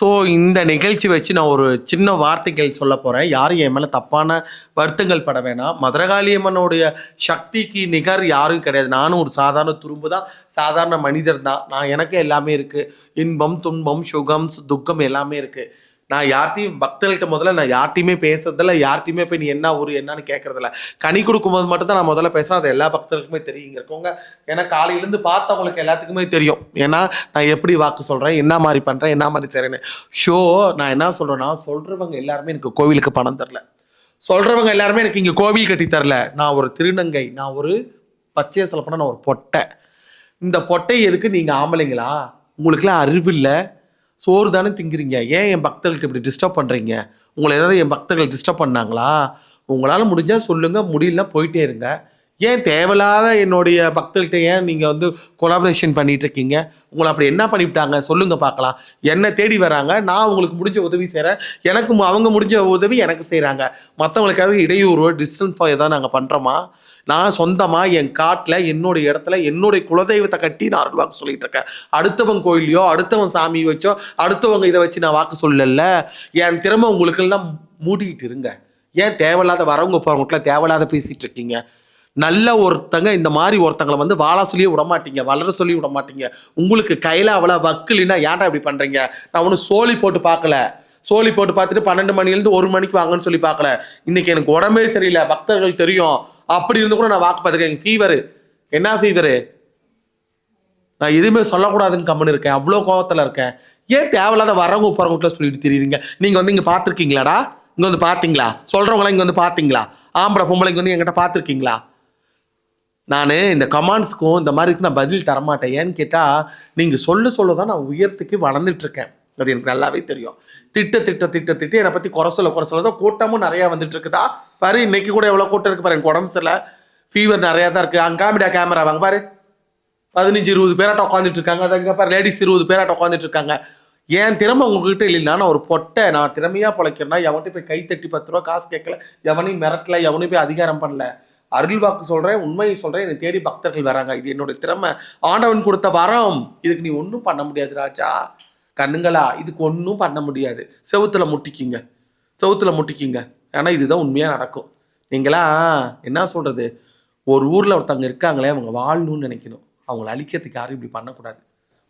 So இந்த நிகழ்ச்சி வச்சு நான் ஒரு சின்ன வார்த்தைகள் சொல்ல போகிறேன் யாரும் என் மேலே தப்பான வருத்தங்கள் பட வேணாம். மதுரகாளியம்மனுடைய சக்திக்கு நிகர் யாரும் கிடையாது. நானும் ஒரு சாதாரண துரும்பு தான். சாதாரண மனிதர் தான். நான் எனக்கு எல்லாமே இருக்குது இன்பம் துன்பம் சுகம் துக்கம் எல்லாமே இருக்குது நான் யார்ட்டையும் பக்தர்கள்ட்ட முதல்ல நான் யார்ட்டையுமே பேசுறதில்ல யார்ட்டையுமே போய் நீ என்ன ஊர் என்னன்னு கேட்கறதில்ல கனி கொடுக்கும்போது மட்டும் தான் நான் முதல்ல பேசுகிறேன் அது எல்லா பக்தர்களுக்குமே தெரியும் இருக்கவங்க ஏன்னா காலையிலேருந்து பார்த்தவங்களுக்கு எல்லாத்துக்குமே தெரியும். ஏன்னா நான் எப்படி வாக்கு சொல்கிறேன் என்ன மாதிரி பண்ணுறேன் என்ன மாதிரி செய்கிறேன்னு ஷோ நான் என்ன சொல்கிறேன்னா சொல்கிறவங்க எல்லாருமே எனக்கு கோவிலுக்கு பணம் தரல. சொல்கிறவங்க எல்லாருமே எனக்கு இங்கே கோவில் கட்டி தரல. நான் ஒரு திருநங்கை நான் ஒரு பச்சையை சொல்லப்போனால் நான் ஒரு பொட்டை. இந்த பொட்டை எதுக்கு? நீங்கள் ஆம்பளைங்களா? உங்களுக்குலாம் அறிவு இல்லை. சோறு தானே திங்கிறீங்க? ஏன் என் பக்தர்கள்ட்ட இப்படி டிஸ்டர்ப் பண்ணுறீங்க உங்களை ஏதாவது என் பக்தர்கள் டிஸ்டர்ப் பண்ணாங்களா? உங்களால் முடிஞ்சால் சொல்லுங்கள் முடியலன்னா போயிட்டே இருங்க. ஏன் தேவையில்லாத என்னுடைய பக்தர்கிட்ட ஏன் நீங்கள் வந்து கொலாபரேஷன் பண்ணிகிட்ருக்கீங்க இருக்கீங்க? உங்களை அப்படி என்ன பண்ணிவிட்டாங்க? சொல்லுங்கள் பார்க்கலாம். என்னை தேடி வராங்க. நான் உங்களுக்கு முடிஞ்ச உதவி செய்கிறேன் எனக்கு மு- அவங்க முடிஞ்ச உதவி எனக்கு செய்கிறாங்க மற்றவங்களுக்காவது இடையூறு டிஸ்டன்ஸ் ஏதாவது நாங்கள் பண்ணுறோமா நான் சொந்தமாக என் காட்டில் என்னுடைய இடத்துல என்னுடைய குலதெய்வத்தை கட்டி நான் அருள் வாக்கு சொல்லிட்டு இருக்கேன். அடுத்தவன் கோயிலையோ அடுத்தவன் சாமி வச்சோ அடுத்தவங்க இதை வச்சு நான் வாக்கு சொல்லல. என் திறமை உங்களுக்கெல்லாம் மூடிக்கிட்டு இருங்க. ஏன் தேவையில்லாத வரவங்க போகிறவங்களுக்குலாம் தேவையில்லாத பேசிகிட்டு இருக்கீங்க? நல்ல ஒருத்தங்க இந்த மாதிரி ஒருத்தங்களை வந்து வாழ சொல்லியே விட மாட்டீங்க வளர சொல்லி விட மாட்டீங்க. உங்களுக்கு கையில் அவ்வளோ வக்கலின்னா ஏன்டா இப்படி பண்ணுறீங்க நான் ஒன்றும் சோழி போட்டு பார்க்கல. சோழி போட்டு பார்த்துட்டு பன்னெண்டு மணிலேருந்து ஒரு மணிக்கு வாங்கன்னு சொல்லி பார்க்கல. இன்னைக்கு எனக்கு உடம்பே சரியில்லை. பக்தர்கள் தெரியும். அப்படி இருந்து கூட நான் வாக்கு பார்த்துருக்கேன். ஃபீவரு என்ன ஃபீவரு நான் எதுவுமே சொல்லக்கூடாதுன்னு கம்முன்னு இருக்கேன். அவ்வளோ கோபத்தில் இருக்கேன். ஏன் தேவையில்லாத வரவங்க போகிறவங்கள்ட்ட சொல்லிட்டு தெரியுறீங்க? நீங்கள் வந்து இங்கே பார்த்துருக்கீங்களாடா? இங்கே வந்து பார்த்தீங்களா? சொல்கிறவங்களாம் இங்கே வந்து பார்த்தீங்களா? ஆம்பளை பொம்பளைங்க வந்து என்கிட்ட பார்த்துருக்கீங்களா? நான் இந்த கமாண்ட்ஸ்க்கும் இந்த மாதிரி நான் பதில் தரமாட்டேன். ஏன்னு கேட்டால் நீங்கள் சொல்ல சொல்ல தான் நான் உயரத்துக்கு வளர்ந்துட்டு இருக்கேன். அது எனக்கு நல்லாவே தெரியும். திட்ட திட்ட திட்ட திட்ட என்னை பற்றி குறை சொல்ல குறை சொல்ல தான் கூட்டமும் நிறையா வந்துட்டு இருக்குதா? பாரு இன்னைக்கு கூட எவ்வளோ கூட்டம் இருக்கு பாரு எனக்கு உடம்பு சரியில்லை. ஃபீவர் நிறையா தான் இருக்குது அங்கே காமிடா கேமரா வாங்க பாரு. பதினஞ்சு இருபது பேராட்ட உட்காந்துட்டு இருக்காங்க. அது அங்கே பாரு லேடிஸ் இருபது பேராட்ட உட்காந்துட்டு இருக்காங்க. என் திறமை உங்ககிட்ட இல்லைன்னா நான் ஒரு பொட்டை நான் திறமையாக பிழைக்கிறேன்னா எவன்கிட்ட போய் கை தட்டி பத்து ரூபா காசு கேட்கல எவனையும் மிரட்டல எவனையும் போய் அதிகாரம் பண்ணல. அருள் வாக்கு சொல்கிறேன் உண்மையை சொல்கிறேன் என்னை தேடி பக்தர்கள் வராங்க. இது என்னோட திறமை. ஆண்டவன் கொடுத்த வரம். இதுக்கு நீ ஒன்றும் பண்ண முடியாது ராஜா. கண்ணுங்களா? இதுக்கு ஒன்றும் பண்ண முடியாது. செவுத்துல முட்டிக்கிங்க. செவுத்துல முட்டிக்கிங்க. ஏன்னா இதுதான் உண்மையாக நடக்கும். நீங்களா என்ன சொல்கிறது ஒரு ஊரில் ஒருத்தவங்க இருக்காங்களே அவங்க வாழணும்னு நினைக்கணும். அவங்கள அழிக்கிறதுக்கு யாரும் இப்படி பண்ணக்கூடாது.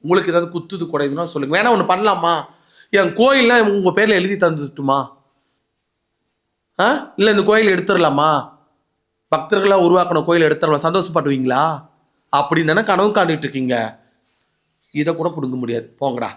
உங்களுக்கு ஏதாவது குத்துது குறையுதுன்னா சொல்லுங்க. வேணா ஒன்று பண்ணலாமா? என் கோயிலெலாம் உங்கள் பேரில் எழுதி தந்துட்டுமா? ஆ? இல்லை இந்த கோயில் எடுத்துடலாமா? பக்தர்களாக உருவாக்கின கோயில் எடுத்துடலாம்? சந்தோஷப்படுவீங்களா? அப்படின்னு தானே கனவு காண்டுட்டு இருக்கீங்க. இதை கூட பிடுங்க முடியாது. போங்கடா.